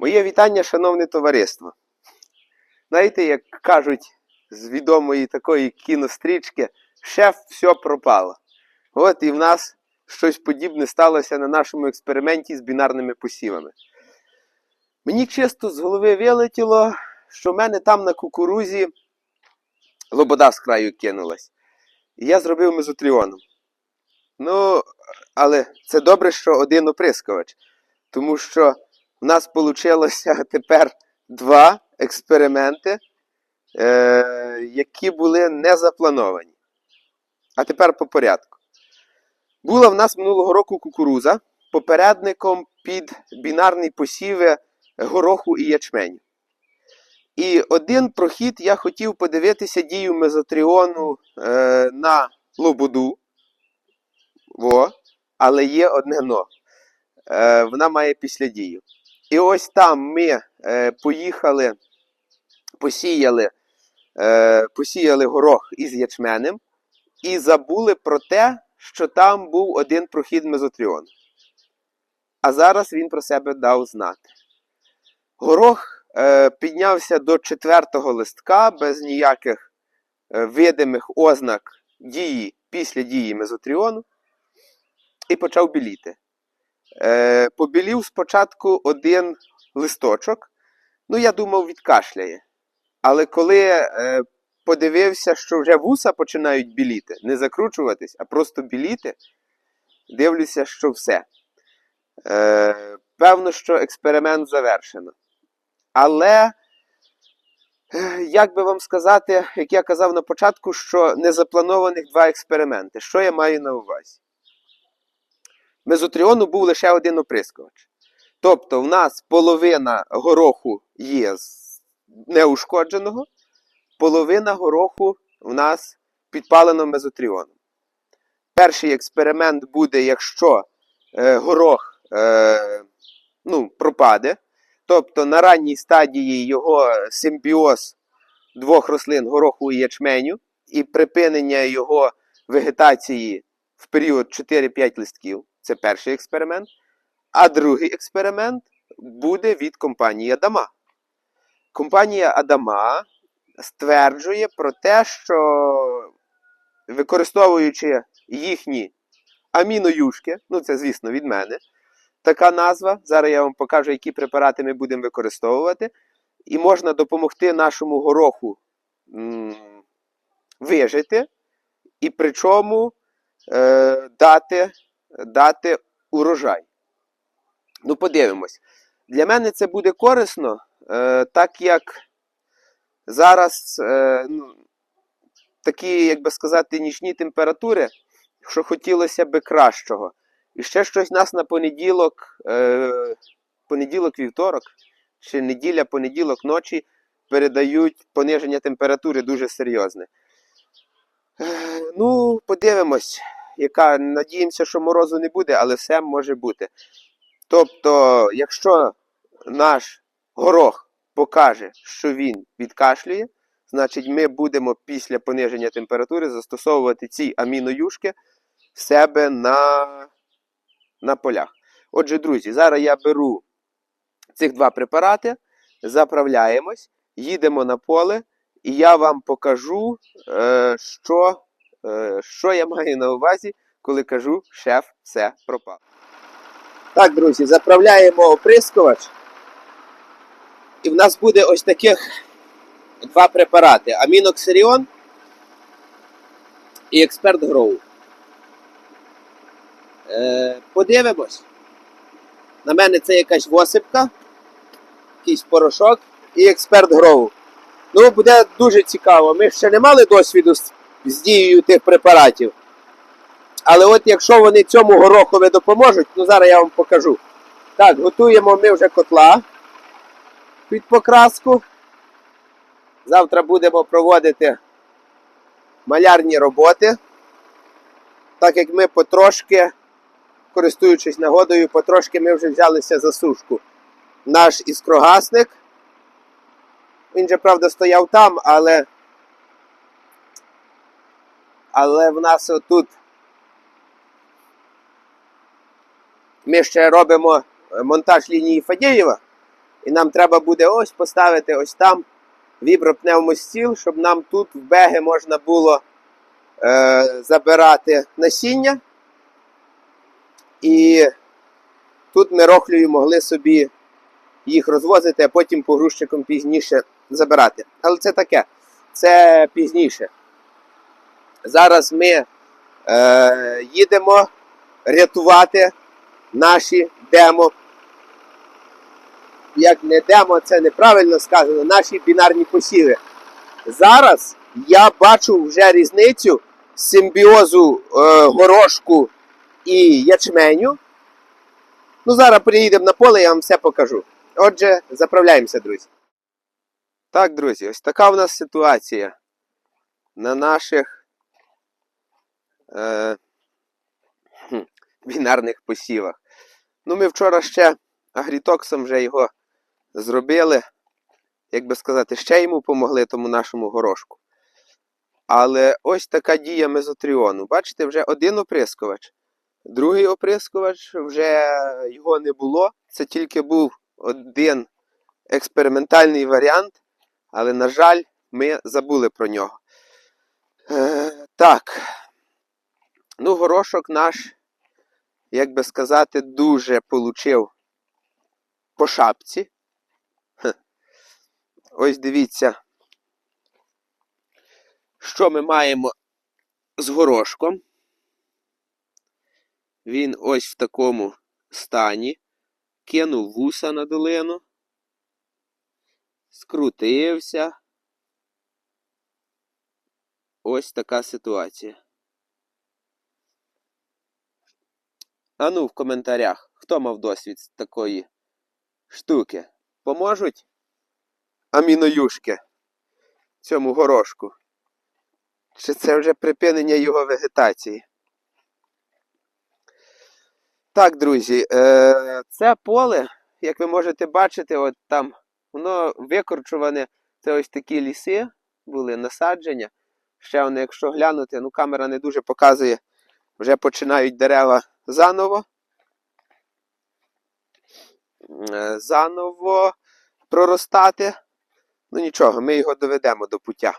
Моє вітання, шановне товариство. Знаєте, як кажуть з відомої такої кінострічки, шеф все пропало. От і в нас щось подібне сталося на нашому експерименті з бінарними посівами. Мені чисто з голови вилетіло, що в мене там на кукурузі лобода з краю кинулась. І я зробив мезотріоном. Ну, але це добре, що один оприскувач. Тому що у нас вийшло тепер два експерименти, е, які були не заплановані. А тепер по порядку. Була в нас минулого року кукуруза попередником під бінарні посіви гороху і ячменю. І один прохід я хотів подивитися дію мезотріону е, на лободу. Во, але є одне но. Е, вона має післядію. І ось там ми е, поїхали, посіяли, е, посіяли горох із ячменем і забули про те, що там був один прохід мезотріону. А зараз він про себе дав знати. Горох е, піднявся до четвертого листка без ніяких е, видимих ознак дії після дії мезотріону і почав біліти. Е, побілів спочатку один листочок. Ну, я думав, відкашляє. Але коли е, подивився, що вже вуса починають біліти, не закручуватись, а просто біліти, дивлюся, що все. Е, певно, що експеримент завершено. Але, е, як би вам сказати, як я казав на початку, що незапланованих два експерименти. Що я маю на увазі? Мезотріону був лише один оприскувач. Тобто, в нас половина гороху є неушкодженого, половина гороху в нас підпалено мезотріоном. Перший експеримент буде, якщо е, горох е, ну, пропаде. Тобто на ранній стадії його симбіоз двох рослин гороху і ячменю і припинення його вегетації в період 4-5 листків. Це перший експеримент. А другий експеримент буде від компанії Адама. Компанія Адама стверджує про те, що використовуючи їхні аміноюшки, ну це, звісно, від мене, така назва. Зараз я вам покажу, які препарати ми будемо використовувати. І можна допомогти нашому гороху м, вижити, і причому е, дати, дати урожай. Ну, подивимось. Для мене це буде корисно, е, так як зараз е, ну, такі, як би сказати, нічні температури, що хотілося би кращого. І ще щось нас на понеділок, е, понеділок-вівторок, чи неділя, понеділок ночі передають пониження температури дуже серйозне. Ну, подивимось, яка. Надіємося, що морозу не буде, але все може бути. Тобто, якщо наш горох покаже, що він відкашлює, значить ми будемо після пониження температури застосовувати ці аміноюшки в себе на на полях. Отже, друзі, зараз я беру цих два препарати, заправляємось, їдемо на поле, і я вам покажу, е, що, що я маю на увазі, коли кажу, шеф, все пропав. Так, друзі, заправляємо оприскувач. І в нас буде ось таких два препарати: Аміноксеріон і Експерт Гроу. Е, подивимось. На мене це якась восипка, якийсь порошок і експерт гроу. Ну, буде дуже цікаво. Ми ще не мали досвіду з, з дією тих препаратів. Але от якщо вони цьому горохові допоможуть, ну зараз я вам покажу. Так, готуємо ми вже котла під покраску. Завтра будемо проводити малярні роботи. Так як ми потрошки користуючись нагодою, потрошки ми вже взялися за сушку. Наш іскрогасник. Він же, правда, стояв там, але. Але в нас отут ми ще робимо монтаж лінії Фадєєва. І нам треба буде ось поставити ось там вібропневмостіл, щоб нам тут в беги можна було е, забирати насіння. І тут ми рохлею могли собі їх розвозити, а потім погрузчиком пізніше забирати. Але це таке, це пізніше. Зараз ми е, їдемо рятувати наші демо. Як не демо, це неправильно сказано, наші бінарні посіви. Зараз я бачу вже різницю симбіозу е, горошку і ячменю. Ну, зараз приїдемо на поле, я вам все покажу. Отже, заправляємося, друзі. Так, друзі, ось така в нас ситуація на наших е, бінарних посівах. Ну, ми вчора ще агрітоксом вже його зробили, як би сказати, ще йому помогли тому нашому горошку. Але ось така дія мезотріону. Бачите, вже один оприскувач. Другий оприскувач вже його не було. Це тільки був один експериментальний варіант, але, на жаль, ми забули про нього. Е, так. Ну, горошок наш, як би сказати, дуже получив по шапці. Ось дивіться, що ми маємо з горошком. Він ось в такому стані. Кинув вуса на долину. Скрутився. Ось така ситуація. А ну в коментарях, хто мав досвід такої штуки? Поможуть аміноюшки цьому горошку? Чи це вже припинення його вегетації? Так, друзі, е, це поле, як ви можете бачити, от там воно викорчуване. Це ось такі ліси були насадження. Ще вони, якщо глянути, ну камера не дуже показує, вже починають дерева заново. Е, Заново проростати. Ну нічого, ми його доведемо до пуття.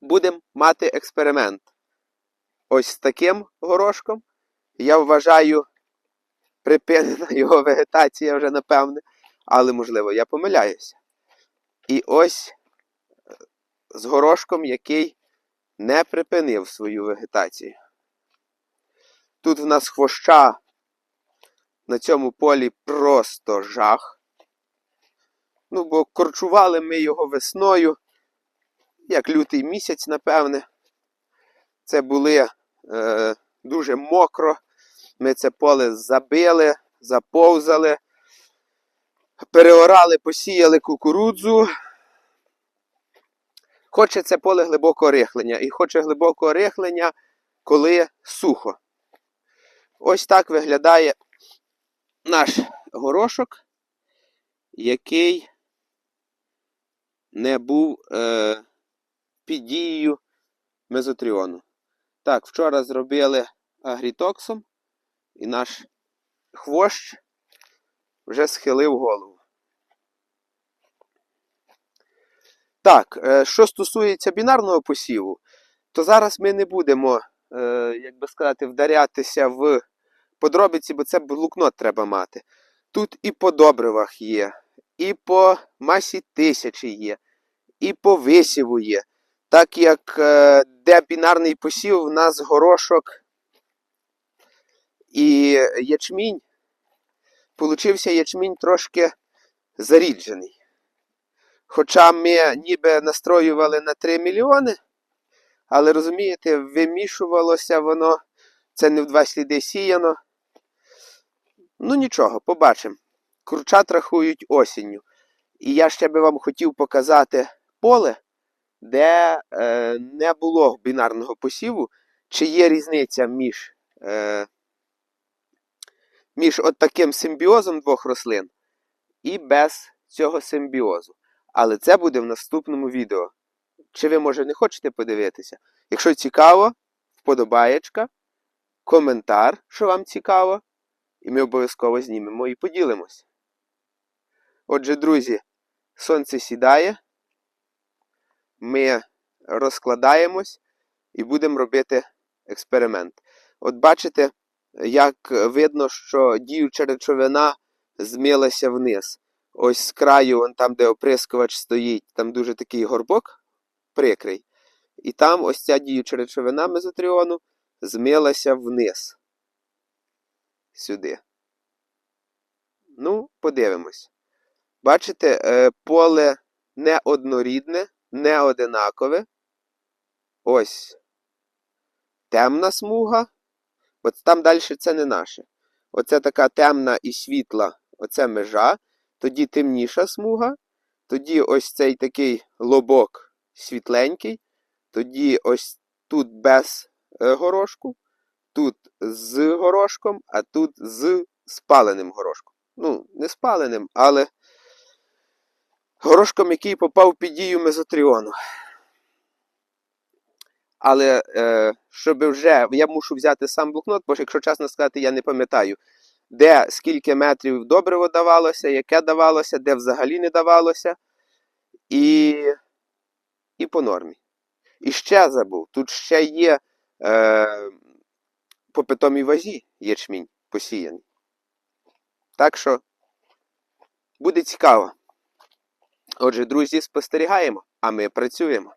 Будемо мати експеримент. Ось з таким горошком. Я вважаю, припинена його вегетація вже напевне, але можливо я помиляюся. І ось е, з горошком, який не припинив свою вегетацію. Тут в нас хвоща на цьому полі просто жах. Ну, бо корчували ми його весною, як лютий місяць, напевне. Це були е, дуже мокро. Ми це поле забили, заповзали, переорали, посіяли кукурудзу. Хоче це поле глибокого рихлення. І хоче глибокого рихлення, коли сухо. Ось так виглядає наш горошок, який не був е, під дією мезотріону. Так, вчора зробили агрітоксом, і наш хвощ вже схилив голову. Так, е, що стосується бінарного посіву, то зараз ми не будемо, е, як би сказати, вдарятися в подробиці, бо це блокнот треба мати. Тут і по добривах є, і по масі тисячі є, і по висіву є. Так як е, де бінарний посів, в нас горошок і ячмінь, получився ячмінь трошки заріджений. Хоча ми ніби настроювали на 3 мільйони, але розумієте, вимішувалося воно, це не в два сліди сіяно. Ну нічого, побачимо. Курчат рахують осінню. І я ще би вам хотів показати поле, де е, не було бінарного посіву, чи є різниця між е, між от таким симбіозом двох рослин і без цього симбіозу. Але це буде в наступному відео. Чи ви, може, не хочете подивитися? Якщо цікаво, вподобаєчка, коментар, що вам цікаво, і ми обов'язково знімемо і поділимось. Отже, друзі, сонце сідає. Ми розкладаємось і будемо робити експеримент. От бачите, як видно, що діюча речовина змилася вниз. Ось з краю, вон там, де оприскувач стоїть, там дуже такий горбок прикрий. І там ось ця діюча речовина мезотріону змилася вниз. Сюди. Ну, подивимось. Бачите, е, поле не однорідне, не одинакове. Ось темна смуга. От там далі це не наше. Оце така темна і світла, оце межа. Тоді темніша смуга. Тоді ось цей такий лобок світленький. Тоді ось тут без е, горошку, тут з горошком, а тут з спаленим горошком. Ну, не спаленим, але горошком, який попав під дію мезотріону. Але е, щоб вже я мушу взяти сам блокнот, бо якщо чесно сказати, я не пам'ятаю, де скільки метрів добриво давалося, яке давалося, де взагалі не давалося. І, і по нормі. І ще забув, тут ще є е, по питомій вазі ячмінь посіяний. Так що буде цікаво. Отже, друзі, спостерігаємо, а ми працюємо.